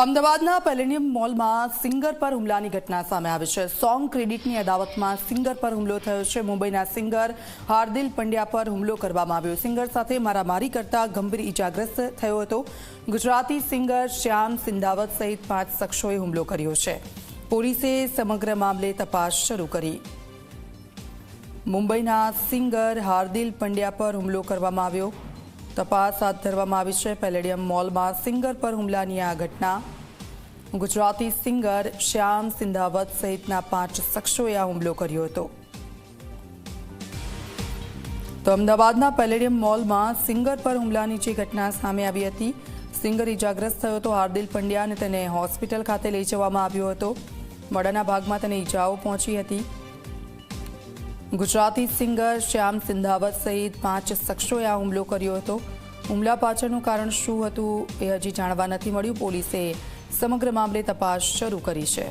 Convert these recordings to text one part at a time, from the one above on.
અમદાવાદના પેલેનિયમ મોલમાં સિંગર પર હુમલાની ઘટના સામે આવી છે. સોંગ ક્રેડિટની અદાવતમાં સિંગર પર હુમલો થયો છે. મુંબઈના સિંગર હાર્દિલ પંડ્યા પર હુમલો કરવામાં આવ્યો. સિંગર સાથે મારામારી કરતા ગંભીર ઈજાગ્રસ્ત થયો હતો. ગુજરાતી સિંગર શ્યામ સિંધાવત સહિત પાંચ શખ્સોએ હુમલો કર્યો છે. પોલીસે સમગ્ર મામલે તપાસ શરૂ કરી. મુંબઈના સિંગર હાર્દિલ પંડ્યા પર હુમલો કરવામાં આવ્યો. તપાસ હાથ ધરવામાં આવી છે. પેલેડિયમ મોલમાં સિંગર પર હુમલાની આ ઘટના. ગુજરાતી સિંગર શ્યામ સિંધાવત સહિતના પાંચ શખ્સોએ આ હુમલો કર્યો હતો. તો અમદાવાદના પેલેડિયમ મોલમાં સિંગર પર હુમલાની જે ઘટના સામે આવી હતી, સિંગર ઇજાગ્રસ્ત થયો હતો હાર્દિલ પંડ્યા અને તેને હોસ્પિટલ ખાતે લઈ જવામાં આવ્યો હતો. મોડાના ભાગમાં તેને ઈજાઓ પહોંચી હતી. ગુજરાતી સિંગર શ્યામ સિંધાવત સહિત પાંચ શખ્સોએ આ હુમલો કર્યો હતો. હુમલા પાછળનું કારણ શું હતું એ હજી જાણવા નથી મળ્યું. પોલીસે સમગ્ર મામલે તપાસ શરૂ કરી છે.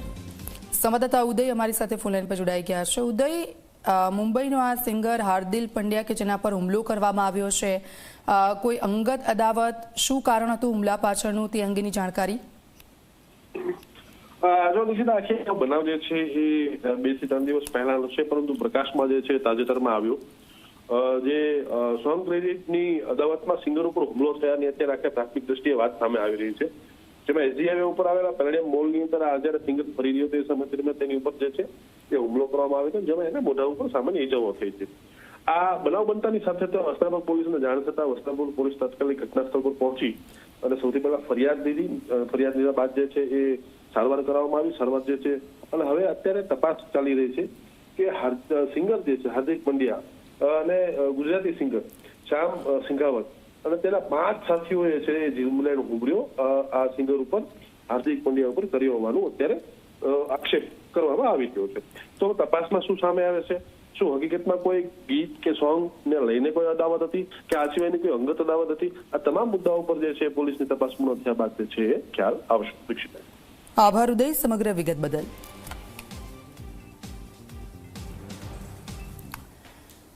સંવાદદાતા ઉદય અમારી સાથે ફોનલાઈન પર જોડાઈ ગયા છે. ઉદય મુંબઈનો આ સિંગર હાર્દિલ પંડ્યા કે જેના પર હુમલો કરવામાં આવ્યો છે કોઈ અંગત અદાવત શું કારણ હતું હુમલા પાછળનું તે અંગેની જાણકારી? નિશિત આખી બનાવ જે છે એ બેથી ત્રણ દિવસ પહેલાનો છે પરંતુ પ્રકાશમાં જે છે તાજેતરમાં આવ્યો. જે સ્વયં ક્રેડિટની અદાવતમાં સિંગર ઉપર હુમલો થયાની અત્યારે આખે પ્રાથમિક દ્રષ્ટિએ વાત સામે આવી રહી છે. જેમાં એસજી ઉપર આવેલા પરિણામ મોલની અંદર આ જયારે સિંગર ફરી રહ્યો તે સમય તેની ઉપર જે છે એ હુમલો કરવામાં આવ્યો હતો, જેમાં એને મોઢા ઉપર સામાન્ય ઇજાઓ થઈ છે આ બનાવ બનતાની સાથે તો વસ્ત્રાપુર પોલીસને જાણ થતા વસ્ત્રાપુર પોલીસ તાત્કાલિક ઘટના સ્થળ પર પહોંચી અને સૌથી પહેલા ફરિયાદ લીધી. ફરિયાદ લીધા બાદ જે છે એ સારવાર કરવામાં આવી, સારવાર જે છે. અને હવે અત્યારે તપાસ ચાલી રહી છે કે સિંગર જે છે, હાર્દિક પંડ્યા અને ગુજરાતી સિંગર, શ્યામ સિંઘાવત, અને તેના પાંચ સાથીઓએ છે એ જીવલેણ ઉભર્યો આ સિંગર ઉપર, હાર્દિક પંડ્યા ઉપર કર્યો હોવાનું અત્યારે આક્ષેપ કરવામાં આવી રહ્યો છે. તો તપાસમાં શું સામે આવે છે? શું હકીકતમાં કોઈ ગીત કે સોંગ ને લઈને કોઈ અદાવત હતી? કે આ સિવાયની કોઈ અંગત અદાવત હતી? આ તમામ મુદ્દાઓ પર જે છે પોલીસની તપાસ પૂર્ણ થયા બાદ જે છે એ ખ્યાલ આવશે. આભાર ઉદય સમગ્ર વિગત બદલ.